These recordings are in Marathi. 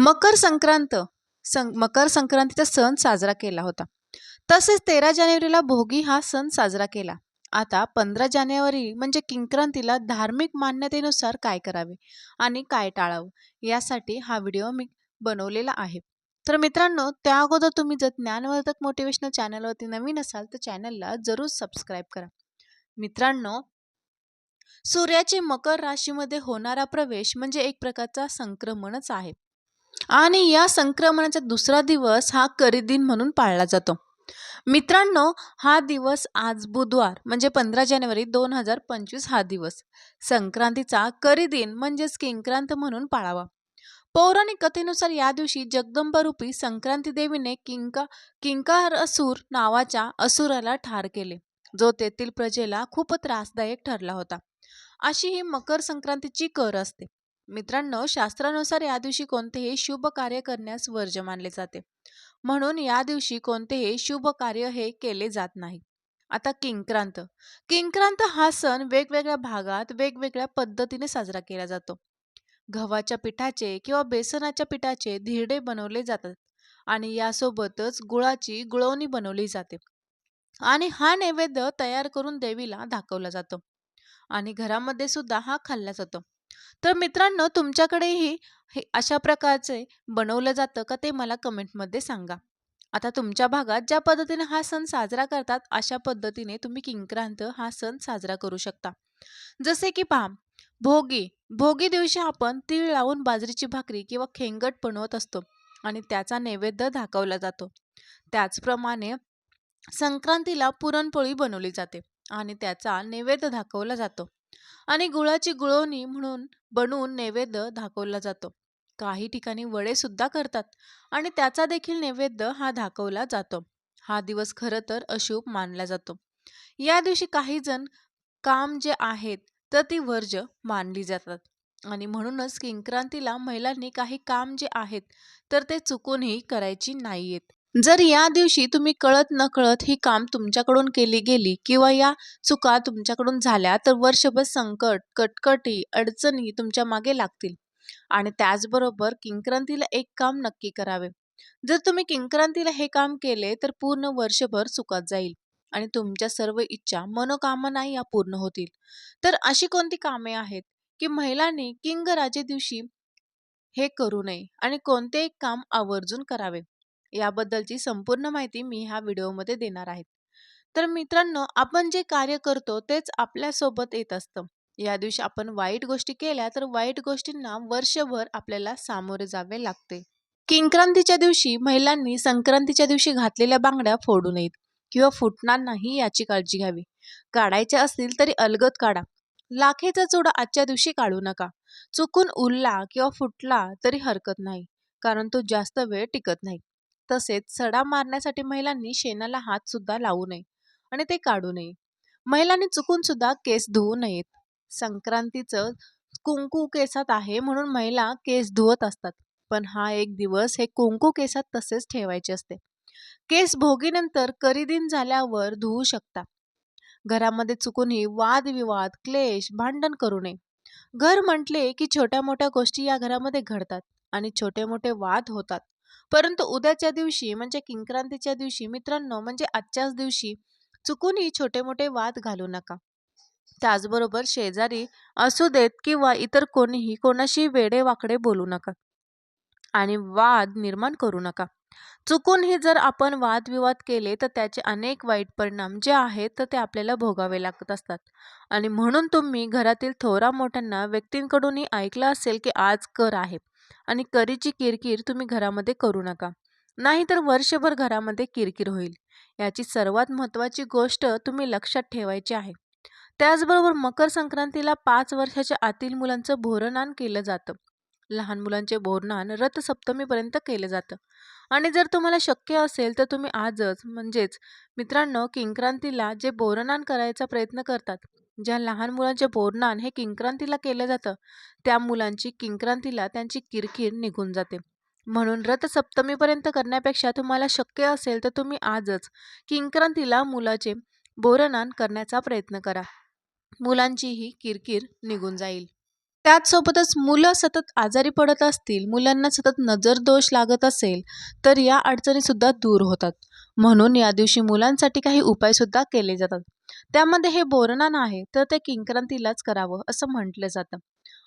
मकर संक्रांत. सं मकर संक्रांतीचा सण साजरा केला होता. तसेच तेरा जानेवारीला भोगी हा सण साजरा केला. आता पंधरा जानेवारी म्हणजे किंक्रांतीला धार्मिक मान्यतेनुसार काय करावे आणि काय टाळावं यासाठी हा व्हिडिओ मी बनवलेला आहे. तर मित्रांनो त्या अगोदर तुम्ही जर ज्ञानवर्धक मोटिवेशनल चॅनलवरती नवीन असाल तर चॅनलला जरूर सबस्क्राईब करा. मित्रांनो सूर्याचे मकर राशीमध्ये होणारा प्रवेश म्हणजे एक प्रकारचा संक्रमणच आहे. आणि या संक्रमणाचा दुसरा दिवस हा करीदिन म्हणून पाळला जातो. मित्रांनो हा दिवस आज बुधवार म्हणजे पंधरा जानेवारी दोन हजार पंचवीस हा दिवस. संक्रांतीचा करीदिन म्हणजेच किंक्रांत म्हणून पाळावा. पौराणिक कथेनुसार या दिवशी जगदंबरूपी संक्रांती देवीने किंका किंकार असुर नावाच्या असुराला ठार केले जो तेथील प्रजेला खूप त्रासदायक ठरला होता. अशी ही मकर संक्रांतीची कर असते. मित्रांनो शास्त्रानुसार या दिवशी कोणतेही शुभ कार्य करण्यास वर्ज मानले जाते. म्हणून या दिवशी कोणतेही शुभ कार्य हे केले जात नाही. आता किंक्रांत. किंक्रांत हा सण वेगवेगळ्या भागात वेगवेगळ्या पद्धतीने साजरा केला जातो. गव्हाच्या पिठाचे किंवा बेसनाच्या पिठाचे धिरडे बनवले जातात आणि यासोबतच गुळाची गुळवणी बनवली जाते आणि हा नैवेद्य तयार करून देवीला दाखवला जातो आणि घरामध्ये सुद्धा हा खाल्ला जातो. तर मित्रांनो तुमच्याकडेही हे अशा प्रकारचे बनवलं जातं का ते मला कमेंटमध्ये सांगा. आता तुमच्या भागात ज्या पद्धतीने हा सण साजरा करतात अशा पद्धतीने तुम्ही किंक्रांत हा सण साजरा करू शकता. जसे की पहा भोगी भोगी दिवशी आपण तीळ लावून बाजरीची भाकरी किंवा खेंगट बनवत असतो आणि त्याचा नैवेद्य दाखवला जातो. त्याचप्रमाणे संक्रांतीला पुरणपोळी बनवली जाते आणि त्याचा नैवेद्य दाखवला जातो. आणि गुळाची गुळवणी म्हणून बनवून नैवेद्य दाखवला जातो. काही ठिकाणी वडे सुद्धा करतात आणि त्याचा देखील नैवेद्य हा दाखवला जातो. हा दिवस खरं तर अशुभ मानला जातो. या दिवशी काही जण काम जे आहेत तर ती वर्ज मानली जातात. आणि म्हणूनच किंक्रांतीला महिलांनी काही काम जे आहेत तर ते चुकूनही करायची नाहीयेत जर या दिवशी तुम्ही कळत नकळत ही काम तुमच्याकडून केली गेली किंवा या चुका तुमच्याकडून झाल्या तर वर्षभर संकट कटकटी अडचणी तुमच्या मागे लागतील. आणि त्याचबरोबर किंक्रांतीला एक काम नक्की करावे. जर तुम्ही किंक्रांतीला हे काम केले तर पूर्ण वर्षभर चुकत जाईल आणि तुमच्या सर्व इच्छा मनोकामना या पूर्ण होतील. तर अशी कोणती कामे आहेत की महिलांनी किंगराजे दिवशी हे करू नये आणि कोणते एक काम आवर्जून करावे? याबद्दलची संपूर्ण माहिती मी ह्या व्हिडिओमध्ये देणार आहे. तर मित्रांनो आपण जे कार्य करतो तेच आपल्यासोबत येत असतं. या दिवशी आपण वाईट गोष्टी केल्या तर वाईट गोष्टींना वर्षभर आपल्याला सामोरे जावे लागते. किंक्रांतीच्या दिवशी महिलांनी संक्रांतीच्या दिवशी घातलेल्या बांगड्या फोडू नयेत किंवा फुटणार नाही याची काळजी घ्यावी. काढायच्या असतील तरी अलगद काढा. लाखेचा चुडा आजच्या दिवशी काढू नका. चुकून उरला किंवा फुटला तरी हरकत नाही. कारण तो जास्त वेळ टिकत नाही. तसेच सडा मारण्यासाठी महिलांनी शेणाला हात सुद्धा लावू नये आणि ते काढू नये. महिलांनी चुकून सुद्धा केस धुवू नयेत. संक्रांतीचं कुंकू केसात आहे म्हणून महिला केस धुवत असतात पण हा एक दिवस हे कुंकू केसात तसेच ठेवायचे असते. केस भोगीनंतर करीदिन झाल्यावर धुवू शकता. घरामध्ये चुकूनही वादविवाद क्लेश भांडण करू नये. घर म्हटले की छोट्या मोठ्या गोष्टी या घरामध्ये घडतात आणि छोटे मोठे वाद होतात. परंतु उद्याच्या दिवशी म्हणजे किंक्रांतीच्या दिवशी मित्रांनो म्हणजे आजच्याच दिवशी चुकूनही छोटे मोठे वाद घालू नका. त्याचबरोबर शेजारी असू देत किंवा इतर कोणीही कोणाशी वेडे वाकडे बोलू नका आणि वाद निर्माण करू नका. चुकूनही जर आपण वादविवाद केले तर त्याचे अनेक वाईट परिणाम जे आहेत तर ते आपल्याला भोगावे लागत असतात. आणि म्हणून तुम्ही घरातील थोरा मोठ्यांना व्यक्तींकडूनही ऐकलं असेल की आज कर आहे. आणि करीची किरकिर तुम्ही घरामध्ये करू नका. नाहीतर वर्षभर घरामध्ये किरकिर होईल. याची सर्वात महत्त्वाची गोष्ट तुम्ही लक्षात ठेवायची आहे. त्याचबरोबर मकर संक्रांतीला पाच वर्षाच्या आतील मुलांचं भोरनान केलं जातं. लहान मुलांचे बोरनान रथसप्तमीपर्यंत केलं जातं. आणि जर तुम्हाला शक्य असेल तर तुम्ही आजच म्हणजेच मित्रांनो किंक्रांतीला जे बोरनान करायचा प्रयत्न करतात ज्या लहान मुलांचे बोरनान हे किंक्रांतीला केलं जातं त्या मुलांची किंक्रांतीला त्यांची किरकिर निघून जाते. म्हणून रथसप्तमीपर्यंत करण्यापेक्षा तुम्हाला शक्य असेल तर तुम्ही आजच किंक्रांतीला मुलाचे बोरनान करण्याचा प्रयत्न करा. मुलांचीही किरकिर निघून जाईल. त्याचसोबतच मुलं सतत आजारी पडत असतील मुलांना सतत नजर दोष लागत असेल तर या अडचणीसुद्धा दूर होतात. म्हणून या दिवशी मुलांसाठी काही उपायसुद्धा केले जातात. त्यामध्ये हे बोरणान आहे तर ते किंक्रांतीलाच करावं असं म्हटलं जातं.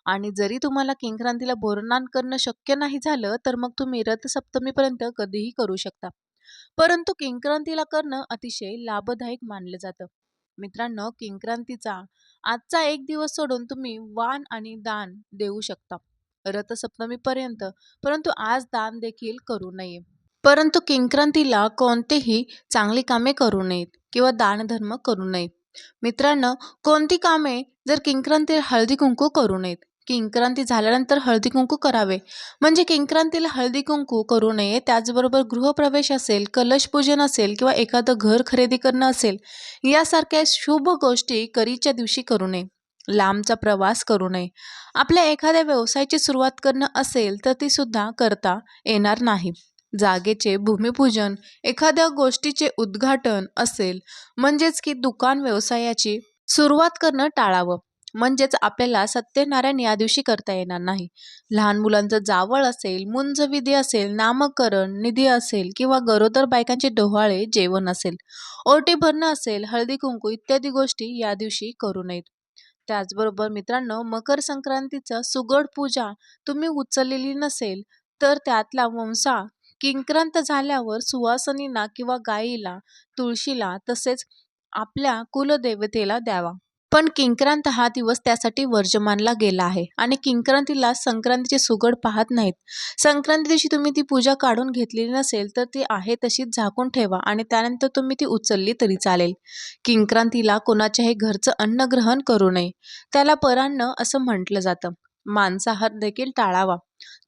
आणि जरी तुम्हाला किंक्रांतीला बोरणान करणं शक्य नाही झालं तर मग तुम्ही रथसप्तमीपर्यंत कधीही करू शकता. परंतु किंक्रांतीला करणं अतिशय लाभदायक मानलं जातं. मित्रांनो किंक्रांतीचा आजचा एक दिवस सोडून तुम्ही वान आणि दान देऊ शकता. रथसप्तमीपर्यंत परंतु आज दान देखील करू नये. परंतु किंक्रांतीला कोणतेही चांगली कामे करू नयेत किंवा दानधर्म करू नयेत. मित्रांनो कोणती कामे जर किंक्रांतीला हळदी कुंकू करू नयेत? किंक्रांती झाल्यानंतर हळदी कुंकू करावे. म्हणजे किंक्रांतीला हळदी कुंकू करू नये त्याचबरोबर गृहप्रवेश असेल कलश पूजन असेल किंवा एखादं घर खरेदी करणं असेल यासारख्या शुभ गोष्टी करीच्या दिवशी करू नये. लांबचा प्रवास करू नये. आपल्या एखाद्या व्यवसायाची सुरुवात करणं असेल तर ती सुद्धा करता येणार नाही. जागेचे भूमिपूजन एखाद्या गोष्टीचे उद्घाटन असेल म्हणजेच की दुकान व्यवसायाची सुरुवात करणं टाळावं. म्हणजेच आपल्याला सत्यनारायण या दिवशी करता येणार नाही. लहान मुलांचं जावळ असेल मुंज विधी असेल नामकरण निधी असेल किंवा गरोदर बायकांचे डोहाळे जेवण असेल ओटी भरणं असेल हळदी कुंकू इत्यादी गोष्टी या दिवशी करू नयेत. त्याचबरोबर मित्रांनो मकर संक्रांतीचं सुगड पूजा तुम्ही उचललेली नसेल तर त्यातला वंसा किंक्रांत झाल्यावर सुवासनींना किंवा गायीला तुळशीला तसेच आपल्या कुलदेवतेला द्यावा. पण किंक्रांत हा दिवस त्यासाठी वर्जमानला गेला आहे आणि किंक्रांतीला संक्रांतीचे सुगड पाहत नाहीत. संक्रांती दिवशी तुम्ही ती पूजा काढून घेतलेली नसेल तर ती आहे तशीच झाकून ठेवा आणि त्यानंतर तुम्ही ती उचलली तरी चालेल. किंक्रांतीला कोणाच्याही घरचं अन्न ग्रहण करू नये. त्याला परान्न असं म्हटलं जातं. मांसाहार देखील टाळावा.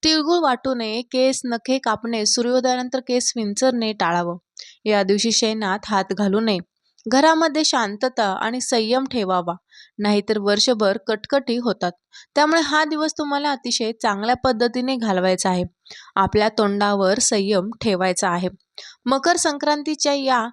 तिळगुळ वाटू नये केस नखे कापणे सूर्योदयानंतर केस विंचरणे टाळावं. या दिवशी शेणात हात घालू नये. घरामध्ये शांतता आणि संयम ठेवावा. नाहीतर वर्षभर कटकटी होतात. त्यामुळे हा दिवस तुम्हाला अतिशय चांगल्या पद्धतीने घालवायचा आहे. आपल्या तोंडावर संयम ठेवायचा आहे. मकर संक्रांतीच्या या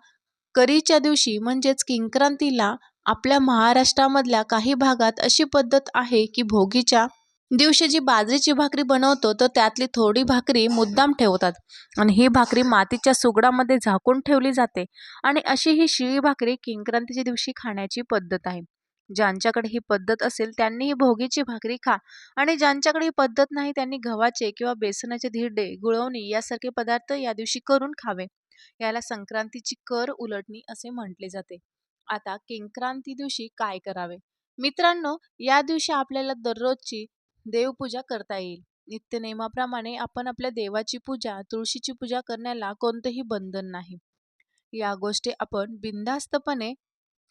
करीच्या दिवशी म्हणजेच किंक्रांतीला आपल्या महाराष्ट्रामधल्या काही भागात अशी पद्धत आहे की भोगीच्या दिवशी जी बाजरीची भाकरी बनवतो तर त्यातली थोडी भाकरी मुद्दाम ठेवतात. आणि ही भाकरी मातीच्या सुगडामध्ये झाकून ठेवली जाते. आणि अशी ही शिळी भाकरी किंक्रांतीच्या दिवशी खाण्याची पद्धत आहे. ज्यांच्याकडे ही पद्धत असेल त्यांनी ही भोगीची भाकरी खा. आणि ज्यांच्याकडे ही पद्धत नाही त्यांनी गव्हाचे किंवा बेसनाचे धिरडे गुळवणी यासारखे पदार्थ या दिवशी करून खावे. याला संक्रांतीची कर उलटणी असे म्हटले जाते. आता किंक्रांती दिवशी काय करावे? मित्रांनो या दिवशी आपल्याला दररोजची देवपूजा करता येईल. नित्य नियमाप्रमाणे आपण आपल्या देवाची पूजा तुळशीची पूजा करण्याला कोणतंही बंधन नाही. या गोष्टी आपण बिनधास्तपणे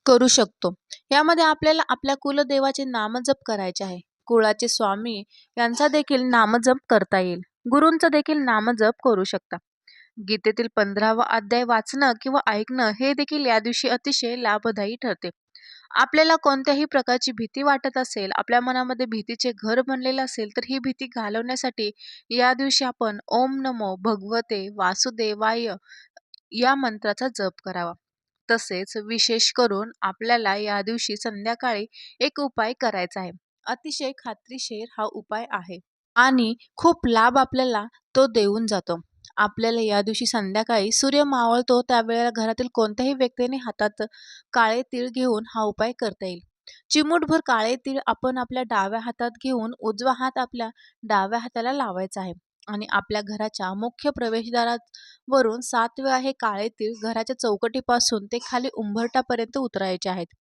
करू शकतो. यामध्ये आपल्याला आपल्या कुलदेवाचे नामजप करायचे आहे. कुळाचे स्वामी यांचा देखील नामजप करता येईल. गुरूंचा देखील नामजप करू शकता. गीतेतील पंधरावा अध्याय वाचणं किंवा ऐकणं हे देखील या दिवशी अतिशय लाभदायी ठरते. आपल्याला कोणत्याही प्रकारची भीती वाटत असेल आपल्या मनामध्ये भीतीचे घर बनलेलं असेल तर ही भीती घालवण्यासाठी या दिवशी आपण ओम नमो भगवते वासुदेवाय या मंत्राचा जप करावा. तसेच विशेष करून आपल्याला या दिवशी संध्याकाळी एक उपाय करायचा आहे. अतिशय खात्रीशीर हा उपाय आहे आणि खूप लाभ आपल्याला तो देऊन जातो. आपल्याला या दिवशी संध्याकाळी सूर्य मावळतो त्यावेळेला घरातील कोणत्याही व्यक्तीने हातात काळे तीळ घेऊन हा उपाय करता येईल. चिमूटभर काळे तीळ आपण आपल्या डाव्या हातात घेऊन उजवा हात आपल्या डाव्या हाताला लावायचा आहे आणि आपल्या घराच्या मुख्य प्रवेशद्वारावरून सात वेळा हे काळे तीळ घराच्या चौकटीपासून ते खाली उंबरटापर्यंत उतरायचे आहेत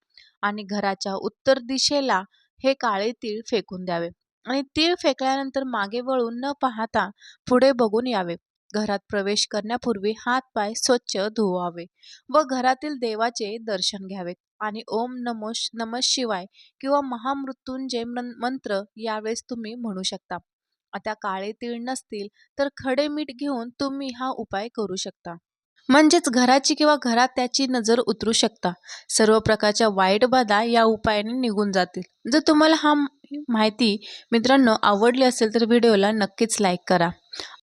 आणि घराच्या उत्तर दिशेला हे काळे तीळ फेकून द्यावे. आणि तीळ फेकल्यानंतर मागे वळून न पाहता पुढे बघून यावे. घरात प्रवेश करण्यापूर्वी हात पाय स्वच्छ धुवावे व घरातील देवाचे दर्शन घ्यावे. आणि ओम नमो नम शिवाय किंवा महामृत्युंजय मंत्र यावेळेस तुम्ही म्हणू शकता. आता काळे तीळ नसतील तर खडे मीठ घेऊन तुम्ही हा उपाय करू शकता. म्हणजेच घराची किंवा घरात त्याची नजर उतरू शकता. सर्व प्रकारच्या वाईट बाधा या उपायाने निघून जातील. जर तुम्हाला हा माहिती मित्रांनो आवडली असेल तर व्हिडिओला नक्कीच लाईक करा.